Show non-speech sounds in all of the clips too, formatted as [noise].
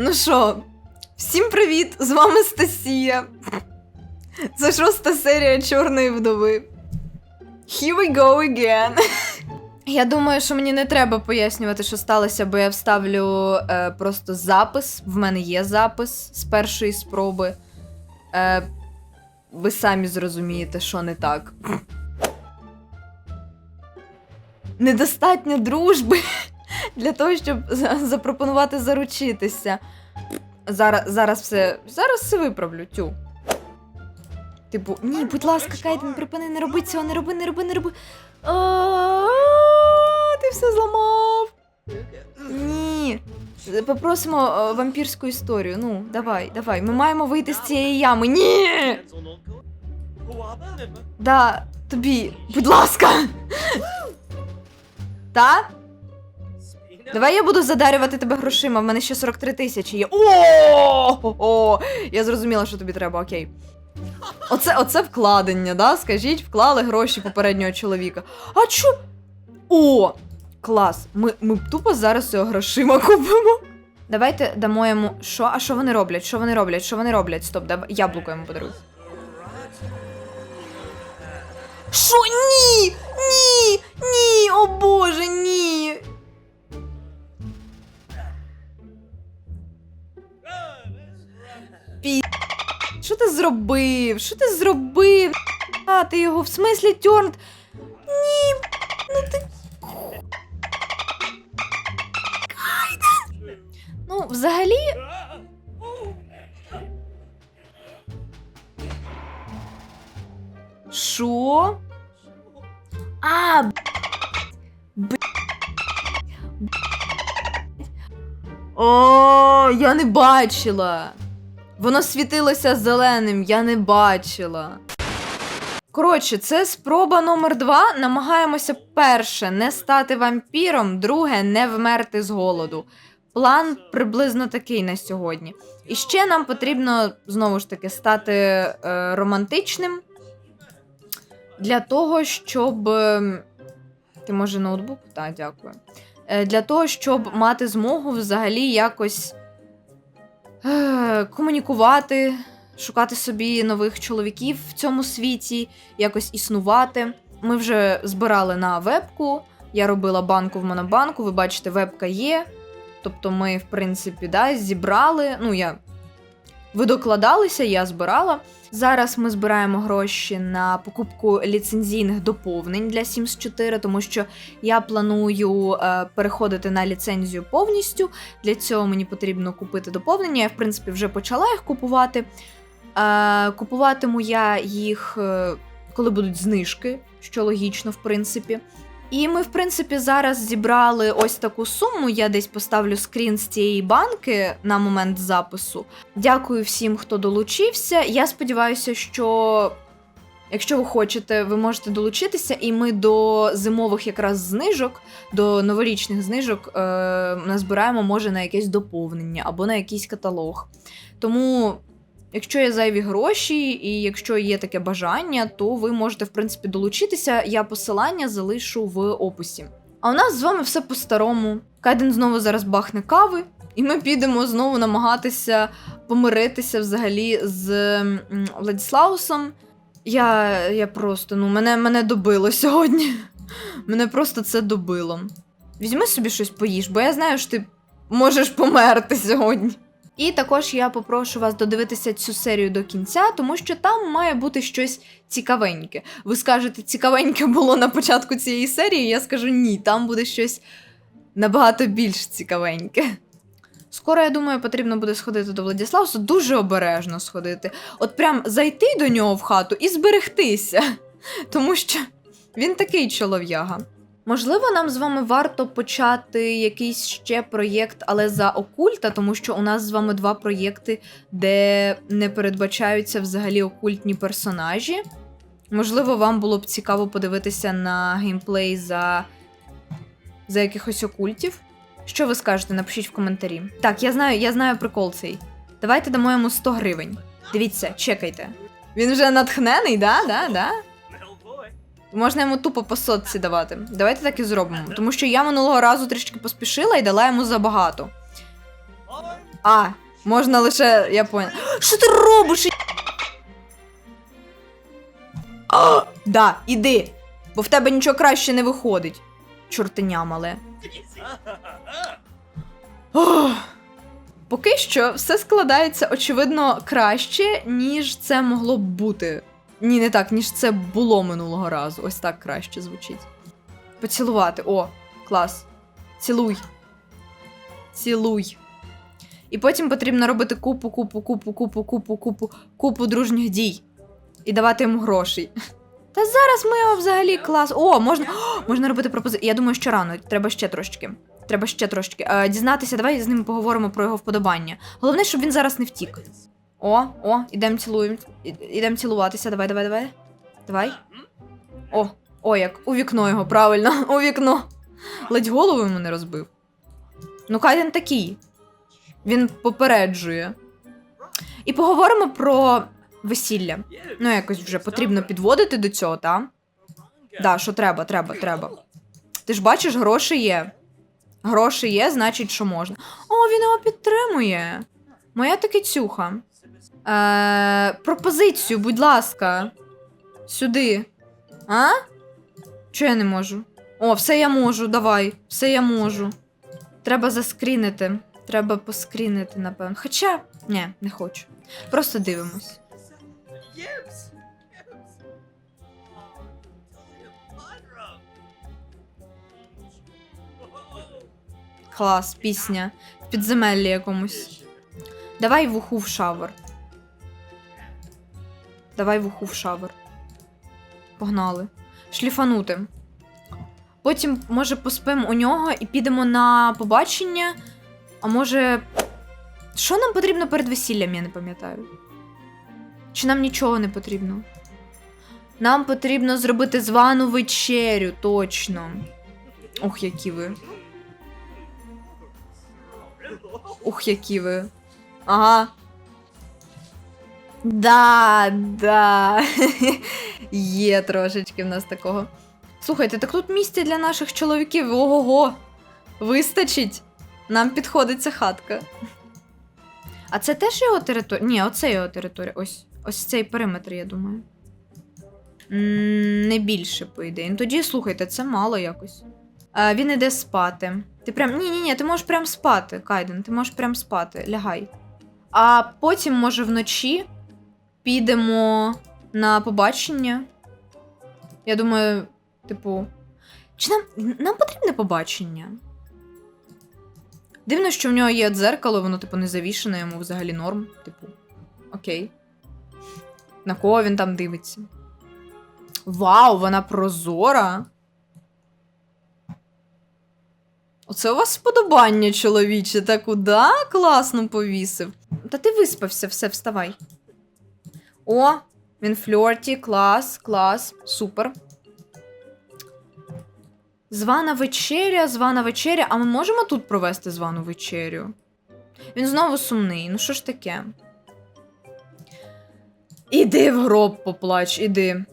Ну що, всім привіт! З вами Стасія. Це шоста серія Чорної вдови. Here we go again. Я думаю, що мені не треба пояснювати, що сталося, бо я вставлю е, просто запис. В мене є запис з першої спроби. Е, ви самі зрозумієте, що не так. Недостатньо дружби для того, щоб [laughs] запропонувати заручитися. Зараз, зараз все. Зараз все виправлю, тю. Типу, ні, будь ласка, Кайден, припини, не роби цього, не роби, не роби, не роби. А, Ти все зламав. Ні. Попросимо е, вампірську історію. Ну, давай, давай. Ми маємо вийти з цієї ями. Ні! Да, тобі, будь ласка. Та? Давай я буду задарювати тебе грошима. В мене ще 43 тисячі є. О! Я зрозуміла, що тобі треба, окей. Оце, оце вкладення, да? Скажіть, вклали гроші попереднього чоловіка. А чо? О! Клас! Ми, ми тупо зараз цього грошима купимо. Давайте дамо йому. Що? А що вони роблять? Що вони роблять? Що вони роблять? Стоп, давай яблуко йому подаруй. Що? Ні! Ні! Ні! О боже, ні! Що ти зробив? Що ти зробив? А, ти його в смислі тьорнт? Ні, ну ти. Ну, взагалі. Що? А, б... б- О, я не бачила. Воно світилося зеленим, я не бачила. Коротше, це спроба номер два. Намагаємося перше не стати вампіром, друге не вмерти з голоду. План приблизно такий на сьогодні. І ще нам потрібно знову ж таки стати е, романтичним для того, щоб. ем, Ти може ноутбук? Так, дякую. Е, для того, щоб мати змогу взагалі якось е, комунікувати, шукати собі нових чоловіків в цьому світі, якось існувати. Ми вже збирали на вебку. Я робила банку в монобанку. Ви бачите, вебка є. Тобто, ми, в принципі, да, зібрали. Ну, я ви докладалися, я збирала. Зараз ми збираємо гроші на покупку ліцензійних доповнень для Sims 4, тому що я планую е, переходити на ліцензію повністю. Для цього мені потрібно купити доповнення. Я, в принципі, вже почала їх купувати. Е, купуватиму я їх, е, коли будуть знижки, що логічно, в принципі. І ми, в принципі, зараз зібрали ось таку суму. Я десь поставлю скрін з цієї банки на момент запису. Дякую всім, хто долучився. Я сподіваюся, що. Якщо ви хочете, ви можете долучитися, і ми до зимових якраз знижок, до новорічних знижок е, назбираємо, може, на якесь доповнення або на якийсь каталог. Тому, якщо є зайві гроші, і якщо є таке бажання, то ви можете, в принципі, долучитися. Я посилання залишу в описі. А у нас з вами все по-старому. Кайден знову зараз бахне кави, і ми підемо знову намагатися помиритися взагалі з Владіслаусом. Я, я просто, ну, мене, мене добило сьогодні. Мене просто це добило. Візьми собі щось поїж, бо я знаю, що ти можеш померти сьогодні. І також я попрошу вас додивитися цю серію до кінця, тому що там має бути щось цікавеньке. Ви скажете, цікавеньке було на початку цієї серії. Я скажу ні, там буде щось набагато більш цікавеньке. Скоро, я думаю, потрібно буде сходити до Владіславса, дуже обережно сходити. От прям зайти до нього в хату і зберегтися. [laughs] Тому що він такий чолов'яга. Можливо, нам з вами варто почати якийсь ще проєкт, але за окульта, тому що у нас з вами два проєкти, де не передбачаються взагалі окультні персонажі. Можливо, вам було б цікаво подивитися на геймплей за, за якихось окультів. Що ви скажете? Напишіть в коментарі. Так, я знаю, я знаю прикол цей. Давайте дамо йому 100 гривень. Дивіться, чекайте. Він вже натхнений, да? Да, да? Можна йому тупо по сотці давати. Давайте так і зробимо. Тому що я минулого разу трішки поспішила і дала йому забагато. А, можна лише. Я поняла. [gasps] Що ти робиш? А, да, іди. Бо в тебе нічого краще не виходить. Чортеня мале. Ох. Поки що все складається, очевидно, краще, ніж це могло б бути. Ні, не так, ніж це було минулого разу. Ось так краще звучить. Поцілувати. О, клас. Цілуй. Цілуй. І потім потрібно робити купу, купу, купу, купу, купу, купу, купу дружніх дій. І давати йому грошей. [laughs] Та зараз ми його взагалі клас. О, можна, О, [gasps] можна робити пропозицію. Я думаю, що рано. Треба ще трошечки. Треба ще трошечки. Е, дізнатися, давай з ним поговоримо про його вподобання. Головне, щоб він зараз не втік. О, о, ідемо цілуємо. Ідемо цілуватися. Давай, давай, давай. Давай. О, о, як. У вікно його, правильно, [laughs] у вікно. Ледь голову йому не розбив. Ну, Кайден такий. Він попереджує. І поговоримо про весілля. Ну, якось вже потрібно підводити до цього, та? Да, що треба, треба, треба. Ти ж бачиш, гроші є. Гроші є, значить, що можна. О, він його підтримує. Моя таки цюха. Е, пропозицію, будь ласка. Сюди. А? Чого я не можу? О, все я можу, давай. Все я можу. Треба заскрінити. Треба поскрінити, напевно. Хоча, ні, не хочу. Просто дивимось. Клас, пісня. В підземеллі якомусь. Давай вуху в шавер. Давай вуху в шавер. Погнали. Шліфанути. Потім, може, поспимо у нього і підемо на побачення. А може. Що нам потрібно перед весіллям, я не пам'ятаю. Чи нам нічого не потрібно? Нам потрібно зробити звану вечерю, точно. Ох, які ви. Ух, які ви. Ага. Да, да. [laughs] Є трошечки в нас такого. Слухайте, так тут місця для наших чоловіків. Ого-го. Вистачить. Нам підходить ця хатка. А це теж його територія? Ні, оце його територія. Ось ось цей периметр, я думаю. Не більше, по ідеї. Ну, Тоді слухайте, це мало якось. А, він іде спати. Ти прям. Ні, ні, ні, ти можеш прям спати, Кайден, ти можеш прям спати, лягай. А потім, може, вночі підемо на побачення. Я думаю, типу. Чи нам, нам потрібне побачення? Дивно, що в нього є дзеркало, воно, типу, не завішене, йому взагалі норм. Типу, окей. На кого він там дивиться? Вау, вона прозора. Оце у вас сподобання, чоловіче, та куди класно повісив. Та ти виспався, все, вставай. О, він фльорті, клас, клас, супер. Звана вечеря, звана вечеря. А ми можемо тут провести звану вечерю? Він знову сумний. Ну що ж таке? Іди в гроб поплач, іди.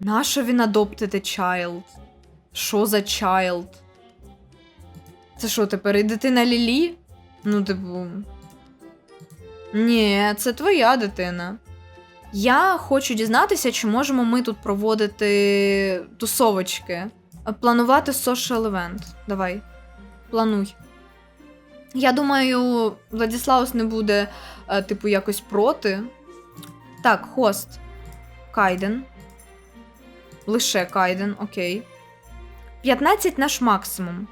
Нащо він a child? Що за child? Це що, тепер і дитина Лілі? Ну, типу. Ні, це твоя дитина. Я хочу дізнатися, чи можемо ми тут проводити тусовочки. Планувати social event. Давай. Плануй. Я думаю, Владіслаус не буде, е, типу, якось проти. Так, хост. Кайден. Лише Кайден, окей. 15 наш максимум.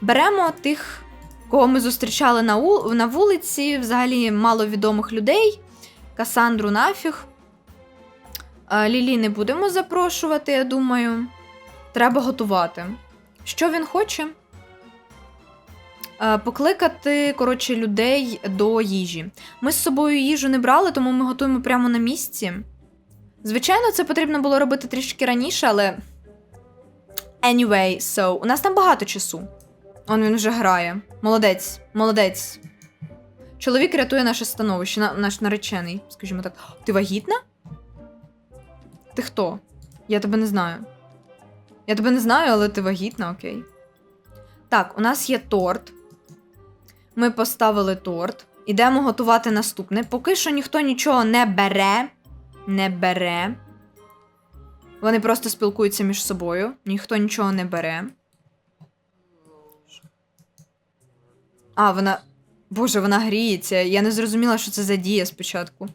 Беремо тих, кого ми зустрічали на, у... на вулиці, взагалі маловідомих людей. Касандру нафіг. А, Лілі не будемо запрошувати, я думаю. Треба готувати. Що він хоче? Е, Покликати, коротше, людей до їжі. Ми з собою їжу не брали, тому ми готуємо прямо на місці. Звичайно, це потрібно було робити трішки раніше, але. Anyway, so, у нас там багато часу. Он він вже грає. Молодець, молодець. Чоловік рятує наше становище, на, наш наречений, скажімо так. Ти вагітна? Ти хто? Я тебе не знаю. Я тебе не знаю, але ти вагітна, окей. Так, у нас є торт. Ми поставили торт. Ідемо готувати наступне. Поки що ніхто нічого не бере. Не бере. Вони просто спілкуються між собою. Ніхто нічого не бере. А, вона. Боже, вона гріється. Я не зрозуміла, що це за дія спочатку.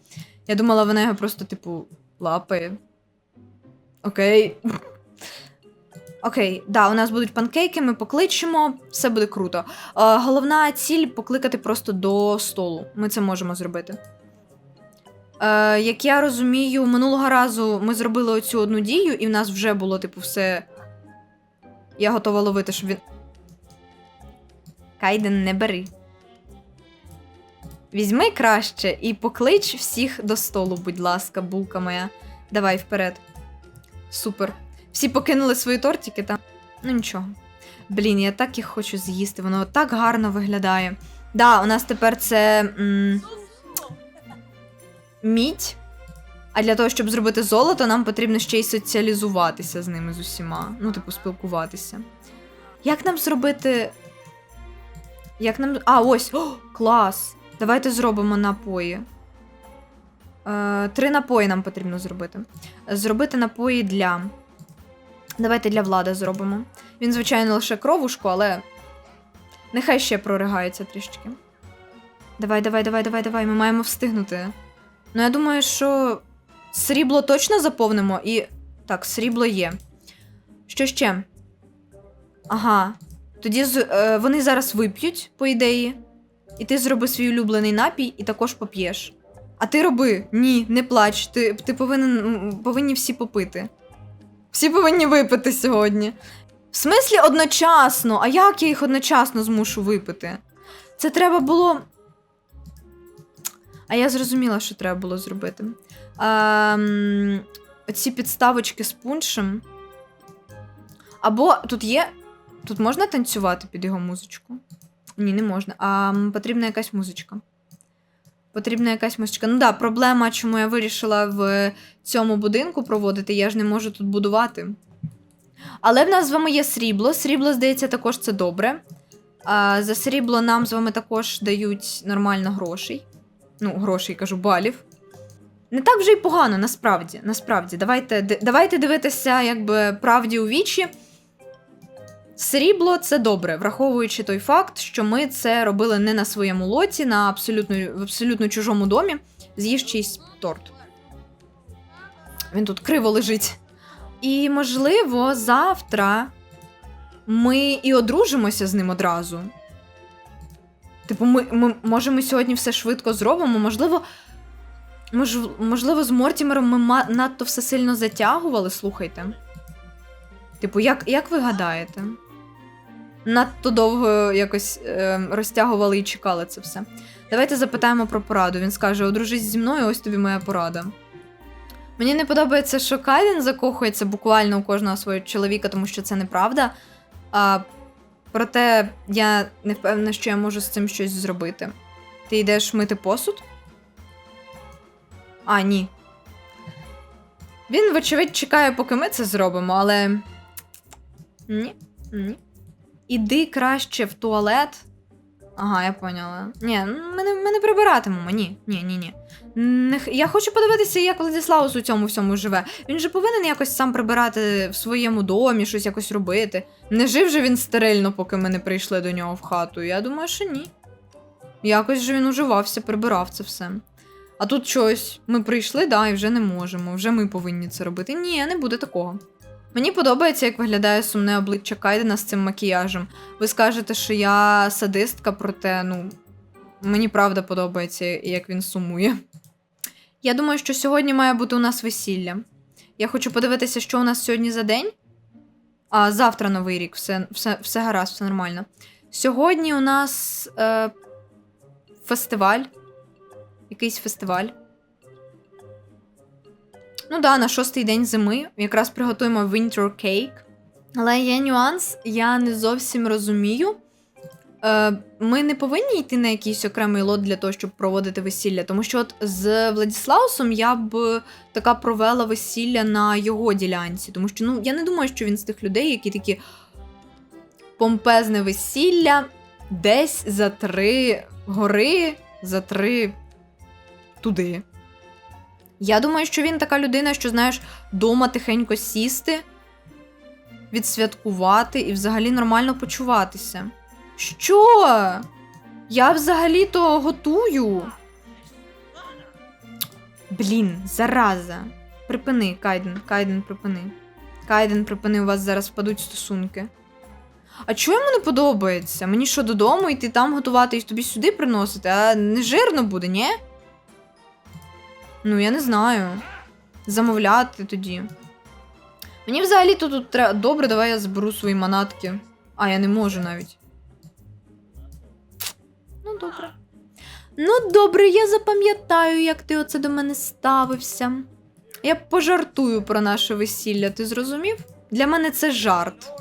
Я думала, вона його просто, типу, лапає. Окей. Окей, да, у нас будуть панкейки, ми покличемо, все буде круто. Е, головна ціль покликати просто до столу. Ми це можемо зробити. Е, як я розумію, минулого разу ми зробили оцю одну дію, і в нас вже було, типу, все. Я готова ловити, щоб він. Кайден, не бери. Візьми краще і поклич всіх до столу, будь ласка, булка моя. Давай вперед. Супер. Всі покинули свої тортики, та. Ну нічого. Блін, я так їх хочу з'їсти, воно так гарно виглядає. Да, у нас тепер це. М- мідь. А для того, щоб зробити золото, нам потрібно ще й соціалізуватися з ними з усіма. Ну, типу, спілкуватися. Як нам зробити. Як нам. А, ось! О, клас! Давайте зробимо напої. Е, три напої нам потрібно зробити. Зробити напої для. Давайте для влади зробимо. Він, звичайно, лише кровушку, але. Нехай ще проригається трішки. Давай, давай, давай, давай, давай. Ми маємо встигнути. Ну, я думаю, що срібло точно заповнимо і. Так, срібло є. Що ще? Ага. Тоді з, е, вони зараз вип'ють, по ідеї. І ти зроби свій улюблений напій і також поп'єш. А ти роби. Ні, не плач. Ти, ти повинен, повинні всі попити. Всі повинні випити сьогодні. В смислі одночасно. А як я їх одночасно змушу випити? Це треба було. А я зрозуміла, що треба було зробити. Ем, оці підставочки з пуншем. Або тут є. Тут можна танцювати під його музичку? Ні, не можна. А потрібна якась музичка. Потрібна якась музичка. Ну да, проблема, чому я вирішила в цьому будинку проводити, я ж не можу тут будувати. Але в нас з вами є срібло. Срібло, здається, також це добре. А, за срібло нам з вами також дають нормально грошей. Ну, грошей, кажу, балів. Не так вже й погано, насправді. Насправді, давайте, давайте дивитися, якби правді у вічі. Срібло це добре, враховуючи той факт, що ми це робили не на своєму лоті, на абсолютно, в абсолютно чужому домі. З'їж чийсь торт. Він тут криво лежить. І, можливо, завтра ми і одружимося з ним одразу. Типу, ми, ми може, сьогодні все швидко зробимо. Можливо, мож, можливо, з Мортімером ми надто все сильно затягували, слухайте. Типу, як, як ви гадаєте? Надто довго якось е, розтягували і чекали це все. Давайте запитаємо про пораду. Він скаже: одружись зі мною, ось тобі моя порада. Мені не подобається, що Кайден закохується буквально у кожного свого чоловіка, тому що це неправда. А, проте я не впевнена, що я можу з цим щось зробити. Ти йдеш мити посуд? А, ні. Він, вочевидь, чекає, поки ми це зробимо, але. Ні, ні. Іди краще в туалет. Ага, я поняла. Ні, ми не, ми не прибиратимемо. Ні, ні, ні, ні. Не, х- я хочу подивитися, як Владислаус у цьому всьому живе. Він же повинен якось сам прибирати в своєму домі, щось якось робити. Не жив же він стерильно, поки ми не прийшли до нього в хату. Я думаю, що ні. Якось же він уживався, прибирав це все. А тут щось. Ми прийшли, да, і вже не можемо. Вже ми повинні це робити. Ні, не буде такого. Мені подобається, як виглядає сумне обличчя Кайдена з цим макіяжем. Ви скажете, що я садистка, проте, ну, мені правда подобається, як він сумує. Я думаю, що сьогодні має бути у нас весілля. Я хочу подивитися, що у нас сьогодні за день. А завтра новий рік, все, все, все гаразд, все нормально. Сьогодні у нас е, фестиваль. Якийсь фестиваль. Ну да, на шостий день зими якраз приготуємо winter cake. Але є нюанс, я не зовсім розумію. Е, ми не повинні йти на якийсь окремий лот для того, щоб проводити весілля. Тому що от з Владіслаусом я б така провела весілля на його ділянці. Тому що ну, я не думаю, що він з тих людей, які такі помпезне весілля. десь за три гори, за три туди. Я думаю, що він така людина, що, знаєш, дома тихенько сісти, відсвяткувати і взагалі нормально почуватися. Що? Я взагалі-то готую. Блін, зараза. Припини, Кайден, Кайден, припини. Кайден, припини, у вас зараз впадуть стосунки. А чого йому не подобається? Мені що додому йти там готувати і тобі сюди приносити, а не жирно буде, ні? Ну, я не знаю. Замовляти тоді. Мені взагалі тут треба. Добре, давай я зберу свої манатки. А, я не можу навіть. Ну, добре. Ну, добре, я запам'ятаю, як ти оце до мене ставився. Я пожартую про наше весілля, ти зрозумів? Для мене це жарт.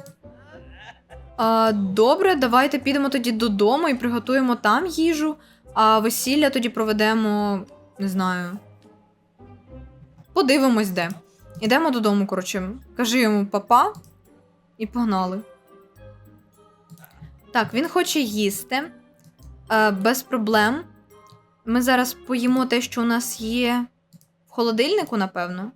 А, добре, давайте підемо тоді додому і приготуємо там їжу, а весілля тоді проведемо, не знаю. Подивимось де. Ідемо додому, коротше. Кажи йому папа і погнали. Так, він хоче їсти. Е, без проблем. Ми зараз поїмо те, що у нас є в холодильнику, напевно.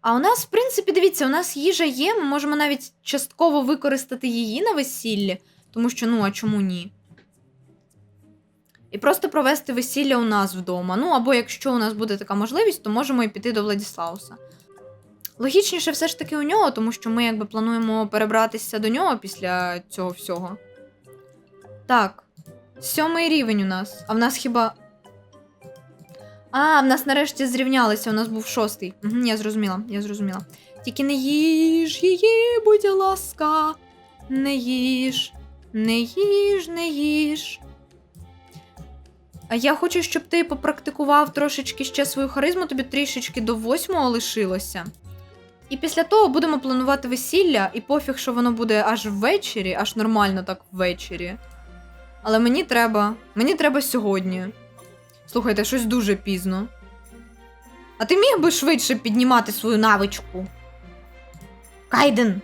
А у нас, в принципі, дивіться, у нас їжа є, ми можемо навіть частково використати її на весіллі, тому що, ну, а чому ні? І просто провести весілля у нас вдома. Ну, або якщо у нас буде така можливість, то можемо і піти до Владіслауса. Логічніше все ж таки у нього, тому що ми якби плануємо перебратися до нього після цього всього. Так, сьомий рівень у нас. А в нас хіба. А, в нас нарешті зрівнялися, у нас був шостий. Угу, я зрозуміла, я зрозуміла. Тільки не їж її, будь ласка. Не їж, не їж, не їж. Я хочу, щоб ти попрактикував трошечки ще свою харизму, тобі трішечки до восьмого лишилося. І після того будемо планувати весілля, і пофіг, що воно буде аж ввечері, аж нормально так ввечері. Але мені треба. Мені треба сьогодні. Слухайте, щось дуже пізно. А ти міг би швидше піднімати свою навичку? Кайден.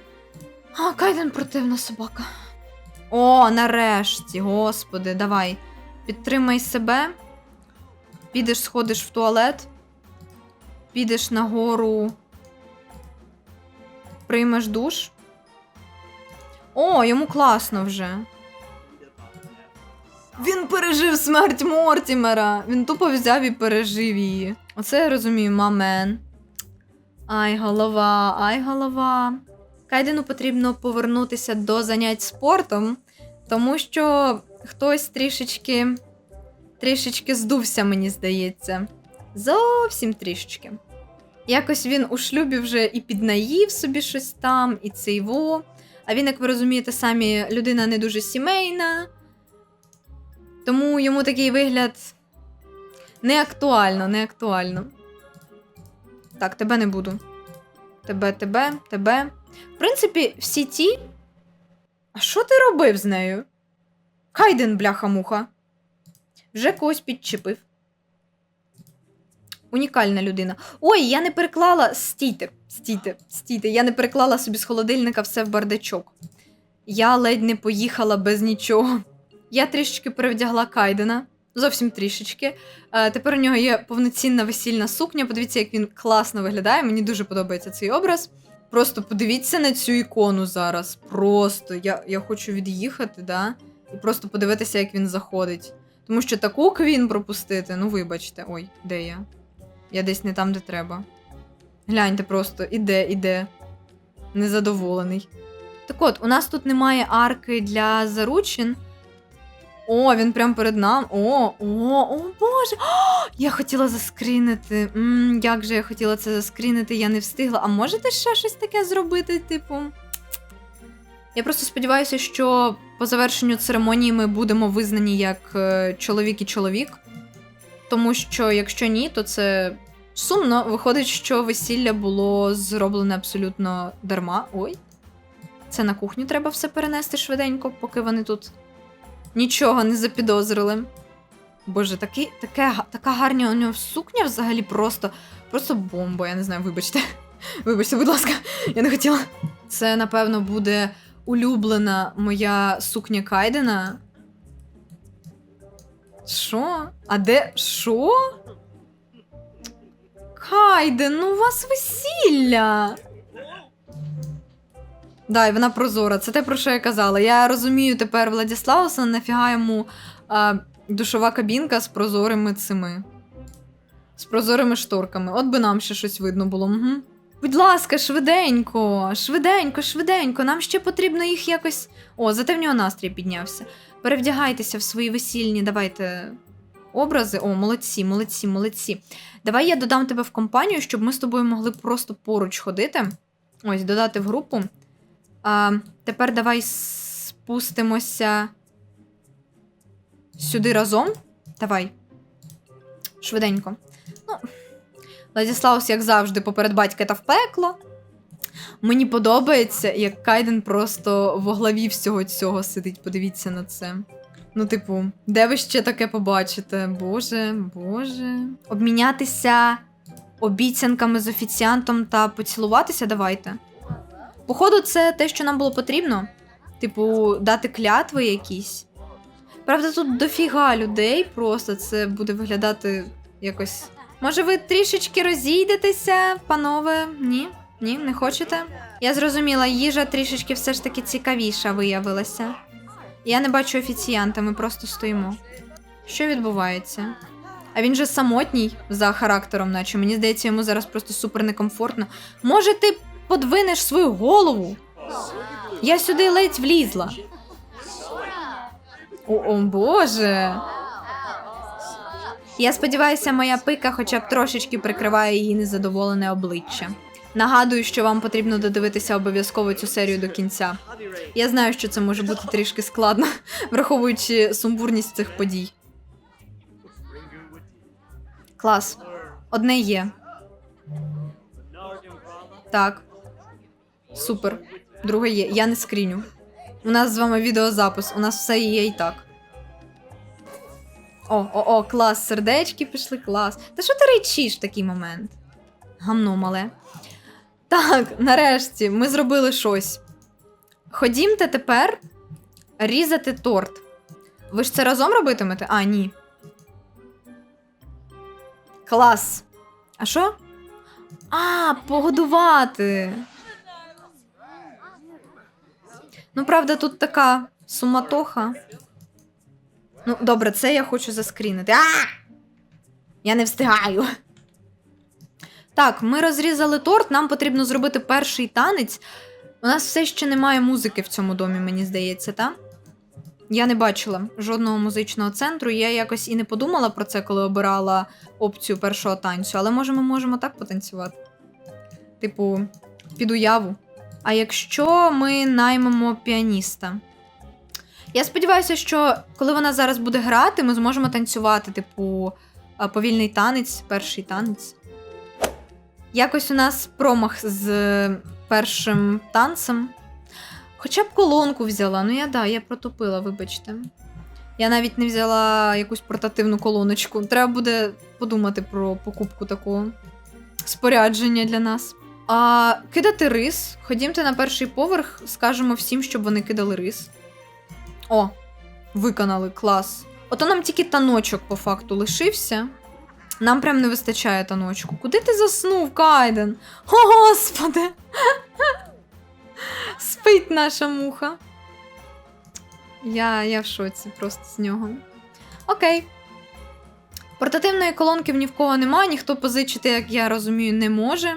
А, Кайден противна собака. О, нарешті, господи, давай. Підтримай себе. Підеш, сходиш в туалет. Підеш нагору. Приймеш душ. О, йому класно вже. Він пережив смерть Мортімера. Він тупо взяв і пережив її. Оце я розумію, мамен. Ай, голова, ай, голова. Кайдену потрібно повернутися до занять спортом, тому що хтось трішечки. трішечки здувся, мені здається. Зовсім трішечки. Якось він у шлюбі вже і піднаїв собі щось там, і цей во. А він, як ви розумієте, самі людина не дуже сімейна. Тому йому такий вигляд не актуально, не актуально. Так, тебе не буду. Тебе, тебе, тебе. В принципі, всі ті. А що ти робив з нею? Хайден, бляха-муха. Вже когось підчепив. Унікальна людина. Ой, я не переклала. Стійте, стійте, стійте. Я не переклала собі з холодильника все в бардачок. Я ледь не поїхала без нічого. Я трішечки перевдягла Кайдена. Зовсім трішечки. Е, тепер у нього є повноцінна весільна сукня. Подивіться, як він класно виглядає. Мені дуже подобається цей образ. Просто подивіться на цю ікону зараз. Просто я, я хочу від'їхати, да? І просто подивитися, як він заходить. Тому що таку квін пропустити, ну вибачте, ой, де я? Я десь не там, де треба. Гляньте просто, іде, іде. Незадоволений. Так от, у нас тут немає арки для заручин. О, він прям перед нами. О, о, о, Боже! О, я хотіла заскрінити. М, як же я хотіла це заскрінити, я не встигла. А можете ще щось таке зробити, типу? Я просто сподіваюся, що по завершенню церемонії ми будемо визнані як е, чоловік і чоловік. Тому що, якщо ні, то це сумно. Виходить, що весілля було зроблене абсолютно дарма. Ой. Це на кухню треба все перенести швиденько, поки вони тут нічого не запідозрили. Боже, такий, таке, така гарна у нього сукня взагалі просто, просто бомба. Я не знаю, вибачте. [laughs] Вибачте, будь ласка, я не хотіла. Це, напевно, буде улюблена моя сукня Кайдена. Що? А де? Що? Кайден, ну у вас весілля. Да, вона прозора. Це те, про що я казала. Я розумію тепер Владіслауса, нафіга йому а, душова кабінка з прозорими цими. З прозорими шторками. От би нам ще щось видно було. Угу. Будь ласка, швиденько, швиденько, швиденько. Нам ще потрібно їх якось. О, зате в нього настрій піднявся. Перевдягайтеся в свої весільні, давайте. Образи, о, молодці, молодці, молодці. Давай я додам тебе в компанію, щоб ми з тобою могли просто поруч ходити. Ось, додати в групу. А, тепер давай спустимося сюди разом. Давай. Швиденько. Ну, Владіслаус, як завжди, поперед батька та в пекло. Мені подобається, як Кайден просто в главі всього цього сидить. Подивіться на це. Ну, типу, де ви ще таке побачите? Боже, боже. Обмінятися обіцянками з офіціантом та поцілуватися давайте. Походу, це те, що нам було потрібно. Типу, дати клятви якісь. Правда, тут дофіга людей, просто це буде виглядати якось. Може, ви трішечки розійдетеся, панове? Ні? Ні, не хочете? Я зрозуміла, їжа трішечки все ж таки цікавіша виявилася. Я не бачу офіціанта, ми просто стоїмо. Що відбувається? А він же самотній за характером, наче мені здається, йому зараз просто супер некомфортно. Може, ти подвинеш свою голову? Я сюди ледь влізла. О, о боже. Я сподіваюся, моя пика хоча б трошечки прикриває її незадоволене обличчя. Нагадую, що вам потрібно додивитися обов'язково цю серію до кінця. Я знаю, що це може бути трішки складно, [laughs] враховуючи сумбурність цих подій. Клас. Одне є. Так. Супер. Друге є. Я не скріню. У нас з вами відеозапис, у нас все є і так. О, о, о, клас, сердечки пішли, клас. Та що ти речиш в такий момент? Гамно мале. Так, нарешті, ми зробили щось. Ходімте тепер різати торт. Ви ж це разом робитимете? А, ні. Клас. А що? А, погодувати. Ну, правда, тут така суматоха. Ну, добре, це я хочу заскрінити. А! Я не встигаю. Так, ми розрізали торт, нам потрібно зробити перший танець. У нас все ще немає музики в цьому домі, мені здається, так? Я не бачила жодного музичного центру. Я якось і не подумала про це, коли обирала опцію першого танцю, але може ми можемо так потанцювати. Типу, під уяву. А якщо ми наймемо піаніста? Я сподіваюся, що коли вона зараз буде грати, ми зможемо танцювати, типу, повільний танець, перший танець. Якось у нас промах з е, першим танцем. Хоча б колонку взяла. Ну я да, я протупила, вибачте. Я навіть не взяла якусь портативну колоночку. Треба буде подумати про покупку такого спорядження для нас. А кидати рис. Ходімте на перший поверх, скажемо всім, щоб вони кидали рис. О, виконали клас. Ото нам тільки таночок по факту лишився. Нам прям не вистачає таночку. Куди ти заснув, Кайден? О, господи! [laughs] Спить наша муха. Я, я в шоці просто з нього. Окей. Портативної колонки ні в кого немає, ніхто позичити, як я розумію, не може.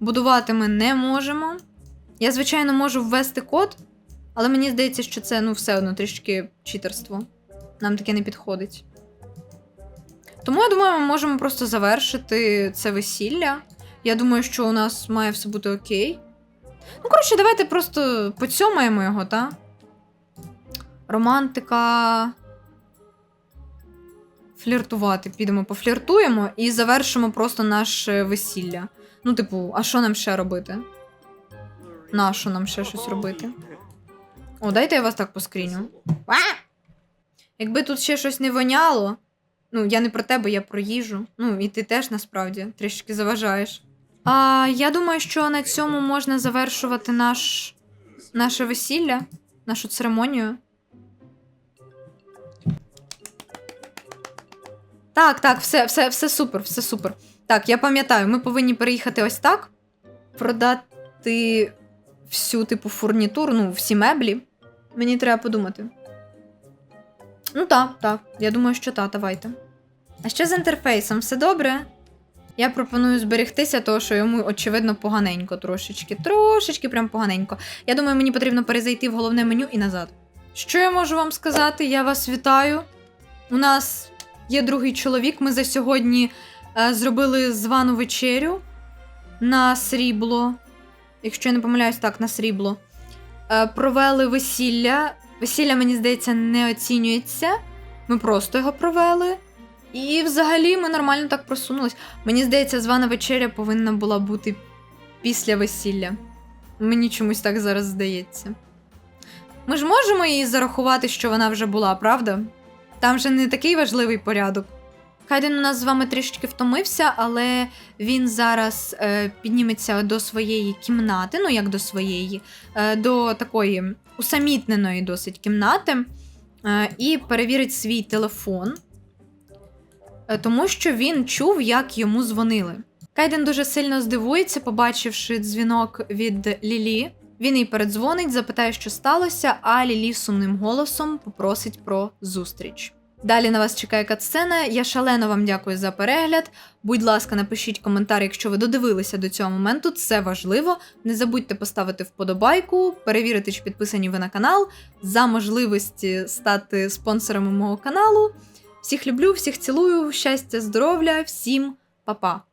Будувати ми не можемо. Я, звичайно, можу ввести код, але мені здається, що це ну, все одно трішки читерство. Нам таке не підходить. Тому я думаю, ми можемо просто завершити це весілля. Я думаю, що у нас має все бути окей. Ну, коротше, давайте просто поцьомаємо його, та? Романтика. Фліртувати. Підемо пофліртуємо і завершимо просто наше весілля. Ну, типу, а що нам ще робити? Нащо нам ще щось робити? О, дайте я вас так поскріню. А! Якби тут ще щось не воняло. Ну, я не про тебе, я про їжу. Ну, і ти теж насправді трішки заважаєш. А я думаю, що на цьому можна завершувати наш... наше весілля, нашу церемонію. Так, так, все, все, все супер, все супер. Так, я пам'ятаю, ми повинні переїхати ось так, продати всю типу фурнітуру, ну, всі меблі. Мені треба подумати. Ну так, так. Я думаю, що так, давайте. А що з інтерфейсом? Все добре? Я пропоную зберегтися, тому що йому, очевидно, поганенько трошечки. Трошечки прям поганенько. Я думаю, мені потрібно перезайти в головне меню і назад. Що я можу вам сказати? Я вас вітаю. У нас є другий чоловік. Ми за сьогодні е, зробили звану вечерю на срібло. Якщо я не помиляюсь, так, на срібло. Е, провели весілля. Весілля, мені здається, не оцінюється. Ми просто його провели. І взагалі ми нормально так просунулись. Мені здається, звана вечеря повинна була бути після весілля. Мені чомусь так зараз здається. Ми ж можемо її зарахувати, що вона вже була, правда? Там же не такий важливий порядок. Хайден у нас з вами трішечки втомився, але він зараз е, підніметься до своєї кімнати, ну як до своєї, е, до такої усамітненої досить кімнати, е, і перевірить свій телефон, е, тому що він чув, як йому дзвонили. Кайден дуже сильно здивується, побачивши дзвінок від Лілі. Він їй передзвонить, запитає, що сталося, а Лілі сумним голосом попросить про зустріч. Далі на вас чекає катсцена. Я шалено вам дякую за перегляд. Будь ласка, напишіть коментар, якщо ви додивилися до цього моменту. Це важливо. Не забудьте поставити вподобайку, перевірити, чи підписані ви на канал, за можливості стати спонсорами мого каналу. Всіх люблю, всіх цілую, щастя, здоров'я, всім па-па!